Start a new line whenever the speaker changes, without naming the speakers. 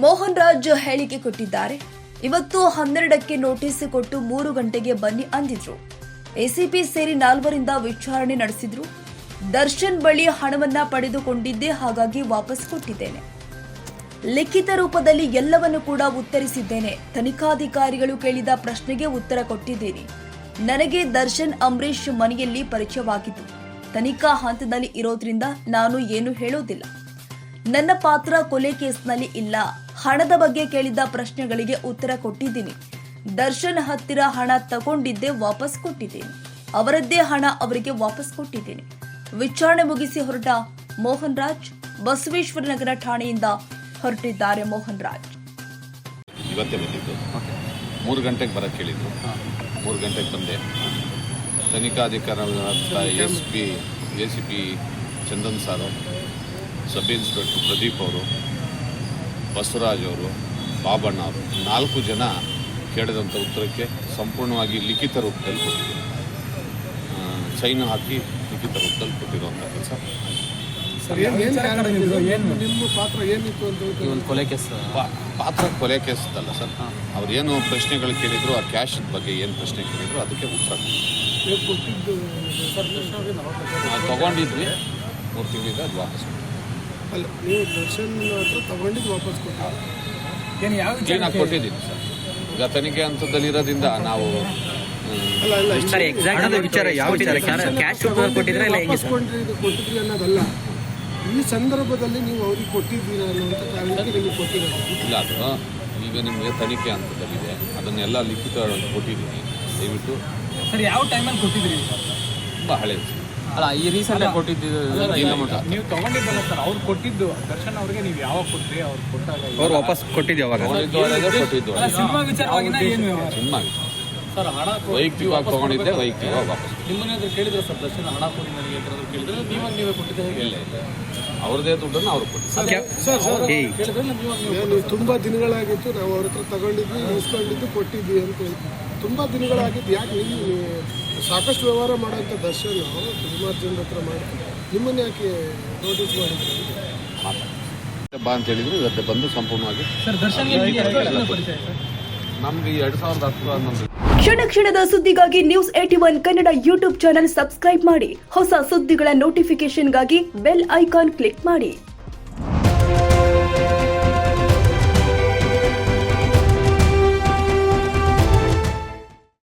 ಮೋಹನ್ ರಾಜ್ ಹೇಳಿಕೆ ಕೊಟ್ಟಿದ್ದಾರೆ. ಇವತ್ತು ಹನ್ನೆರಡಕ್ಕೆ ನೋಟಿಸ್ ಕೊಟ್ಟು ಮೂರು ಗಂಟೆಗೆ ಬನ್ನಿ ಅಂದಿದ್ರು. ಎಸಿಪಿ ಸೇರಿ ನಾಲ್ವರಿಂದ ವಿಚಾರಣೆ ನಡೆಸಿದ್ರು. ದರ್ಶನ್ ಬಳಿ ಹಣವನ್ನ ಪಡೆದುಕೊಂಡಿದ್ದೆ, ಹಾಗಾಗಿ ವಾಪಸ್ ಕೊಟ್ಟಿದ್ದೇನೆ. ಲಿಖಿತ ರೂಪದಲ್ಲಿ ಎಲ್ಲವನ್ನು ಕೂಡ ಉತ್ತರಿಸಿದ್ದೇನೆ. ತನಿಖಾಧಿಕಾರಿಗಳು ಕೇಳಿದ ಪ್ರಶ್ನೆಗೆ ಉತ್ತರ ಕೊಟ್ಟಿದ್ದೇನೆ. ನನಗೆ ದರ್ಶನ್ ಅಂಬರೀಶ್ ಮನೆಯಲ್ಲಿ ಪರಿಚಯವಾಗಿತ್ತು ತನಿಖಾ ಹಂತದಲ್ಲಿ ಇರೋದ್ರಿಂದ ನಾನು ಏನು ಹೇಳೋದಿಲ್ಲ. ನನ್ನ ಪಾತ್ರ ಕೊಲೆ ಕೇಸ್ನಲ್ಲಿ ಇಲ್ಲ. ಹಣದ ಬಗ್ಗೆ ಕೇಳಿದ್ದ ಪ್ರಶ್ನೆಗಳಿಗೆ ಉತ್ತರ ಕೊಟ್ಟಿದ್ದೀನಿ. ದರ್ಶನ್ ಹತ್ತಿರ ಹಣ ತಗೊಂಡಿದ್ದೆ ವಾಪಸ್ ಕೊಟ್ಟಿದ್ದೀನಿ. ಅವರದ್ದೇ ಹಣ ಅವರಿಗೆ ವಾಪಸ್ ಕೊಟ್ಟಿದ್ದೀನಿ. ವಿಚಾರಣೆ ಮುಗಿಸಿ ಹೊರಟ ಮೋಹನ್ ರಾಜ್ ಬಸವೇಶ್ವರ ನಗರ ಠಾಣೆಯಿಂದ ಹೊರಟಿದ್ದಾರೆ ಮೋಹನ್ ರಾಜ್
ಇವತ್ತೇ ಬಂದಿದ್ದು. ಮೂರು ಗಂಟೆಗೆ ಬರಕ್ಕೆ ಹೇಳಿದ್ರು. ಮೂರು ಗಂಟೆಗೆ ಬಂದೆ. ತನಿಖಾಧಿಕಾರಿಗಳಾದ S P A C P Chandan sir sub inspector Pradeep ಅವರು ಬಸವರಾಜ್ ಅವರು ಬಾಬಣ್ಣ ಅವರು ನಾಲ್ಕು ಜನ ಕೇಳಿದಂಥ ಉತ್ತರಕ್ಕೆ ಸಂಪೂರ್ಣವಾಗಿ ಲಿಖಿತ ರೂಪದಲ್ಲಿ ಕೊಟ್ಟಿದ್ದರು. ಸೈನ್ ಹಾಕಿ ಲಿಖಿತ ರೂಪದಲ್ಲಿ ಕೊಟ್ಟಿರುವಂಥ ಕೆಲಸ
ಸರ್ ಏನು ಏನು ಕಾರಣ ಏನು ನಿಮ್ಮ ಪಾತ್ರ
ಕೊಲೆ ಕೇಸ್.
ಸರ್. ಅವ್ರು ಏನು ಪ್ರಶ್ನೆಗಳು ಕೇಳಿದ್ರು ಆ ಕ್ಯಾಶ್ ಬಗ್ಗೆ ಏನು ಪ್ರಶ್ನೆ ಕೇಳಿದ್ರು ಅದಕ್ಕೆ ಉತ್ತರ ತಗೊಂಡಿದ್ವಿ. ಮೂರು ತಿಂಗಳಿಂದ ಅದು ವಾಪಸ್.
ಅಲ್ಲ ನೀವು ದರ್ಶನ್ ಹತ್ರ ತಗೊಂಡಿದ್ದು ವಾಪಸ್ ಕೊಟ್ಟಿದ್ದು.
ಏನು ಯಾವ
ಕೊಟ್ಟಿದ್ದೀನಿ ಸರ್ ಈಗ ತನಿಖೆ ಹಂತದಲ್ಲಿ ಇರೋದ್ರಿಂದ ನಾವು
ಅಲ್ಲ ಅಲ್ಲ
ಸರ್ ಎಕ್ಸಾಕ್ಟ್ ಹಣದ ವಿಚಾರ ಯಾವ ವಿಚಾರ? ಕ್ಯಾಶ್ ಕೊಟ್ಟಿದ್ರೆ ಇಲ್ಲ ಹೆಂಗೆ
ಕೊಟ್ಟಿದ್ರಿ ಅನ್ನೋದಲ್ಲ. ಈ ಸಂದರ್ಭದಲ್ಲಿ ನೀವು ಅವ್ರಿಗೆ ಕೊಟ್ಟಿದ್ದೀರಾ ಅನ್ನುವಂಥ ಕಾರಣಕ್ಕೆ ನಿಮಗೆ ಕೊಟ್ಟಿರೋದು.
ಇಲ್ಲ ಅದು ಈಗ ನಿಮಗೆ ತನಿಖೆ ಹಂತದಲ್ಲಿದೆ. ಅದನ್ನೆಲ್ಲ ಲಿಖಿತ ಕೊಟ್ಟಿದ್ದೀನಿ. ದಯವಿಟ್ಟು
ಸರ್ ಯಾವ ಟೈಮಲ್ಲಿ ಕೊಟ್ಟಿದ್ರಿ
ತುಂಬ ಹಳೆ ಸರ್.
ಅಲ್ಲ ಈ ರೀಸೆಂಟ್ ಕೊಟ್ಟಿದ್ದು
ಇಲ್ಲ
ನೀವು ತಗೊಂಡಿದ್ದಲ್ಲ ಸರ್ ಅವ್ರು ಕೊಟ್ಟಿದ್ದು ದರ್ಶನ್ ಅವ್ರಿಗೆ ನೀವು ಯಾವಾಗ ಕೊಟ್ಟಿ ಅವ್ರು ಕೊಟ್ಟಾಗ
ಅವ್ರು ವಾಪಸ್ ಕೊಟ್ಟಿದ್ದು ಯಾವಾಗ?
ಕೊಟ್ಟಿದ್ದು
ಸಿನಿಮಾ ವಿಚಾರವಾಗಿ ಏನು
ಸಿನಿಮಾ
ಸರ್ ಹಣ
ವೈಯಕ್ತಿಕವಾಗಿ ತಗೊಂಡಿದ್ದೆ ವೈಯಕ್ತಿಕವಾಗಿ ವಾಪಸ್
ನಿಮ್ಮನೇದ್ರು ಕೇಳಿದ್ರೆ ಸರ್ ದರ್ಶನ್ ಹಣ ಕೊಡಿ ನನಗೆ ಅಂತ ಕೇಳಿದ್ರೆ ನೀವಾಗ ನೀವೇ ಕೊಟ್ಟಿದ್ದೆ ಹೇಗೆ?
ಇಲ್ಲ ಇಲ್ಲ. ಅವ್ರದ್ದೇ ದುಡ್ಡನ್ನು ಅವ್ರು ಕೊಟ್ಟಿದ್ದಾರೆ
ತುಂಬಾ ಸರ್
ಏಯ್
ಕೇಳಿದ್ರೆ ನೀವಾಗ ನೀವು
ನೀವು ತುಂಬ ದಿನಗಳಾಗಿತ್ತು ನಾವು ಅವ್ರ ಹತ್ರ ತಗೊಂಡಿದ್ವಿ ಇಸ್ಕೊಂಡಿದ್ದು ಕೊಟ್ಟಿದ್ವಿ ಅಂತ ತುಂಬಾ ತುಂಬ ದಿನಗಳಾಗಿದ್ದು ಯಾಕೆ ನೀವು ಸಾಕಷ್ಟು ವ್ಯವಹಾರ ಮಾಡೋಂಥ ದರ್ಶನ ಸುಮಾರು ಜನರ ಹತ್ರ ಮಾಡ್ತಾರೆ ನಿಮ್ಮನ್ನು ಯಾಕೆ ನೋಟಿಸ್ ಮಾಡಿದ್ರು? ಅಂತ?
ಬಾ ಅಂತ ಹೇಳಿದ್ರು ಇವತ್ತೆ ಬಂದು ಸಂಪೂರ್ಣವಾಗಿ.
ಸರ್ ದರ್ಶನ್ಗೆ ನಿಮಗೆ ಪರಿಚಯ ಸರ್
ನಮ್ಗೆ ಎರಡು ಸಾವಿರದ ಹತ್ತು ಹನ್ನೊಂದು
ಕ್ಷಣ ಕ್ಷಣದ ಸುದ್ದಿಗಾಗಿ news eighty one Kannada YouTube channel subscribe ಮಾಡಿ. ಹೊಸ ಸುದ್ದಿಗಳ ನೋಟಿಫಿಕೇಶನ್ಗಾಗಿ ಬೆಲ್ ಐಕಾನ್ ಕ್ಲಿಕ್ ಮಾಡಿ.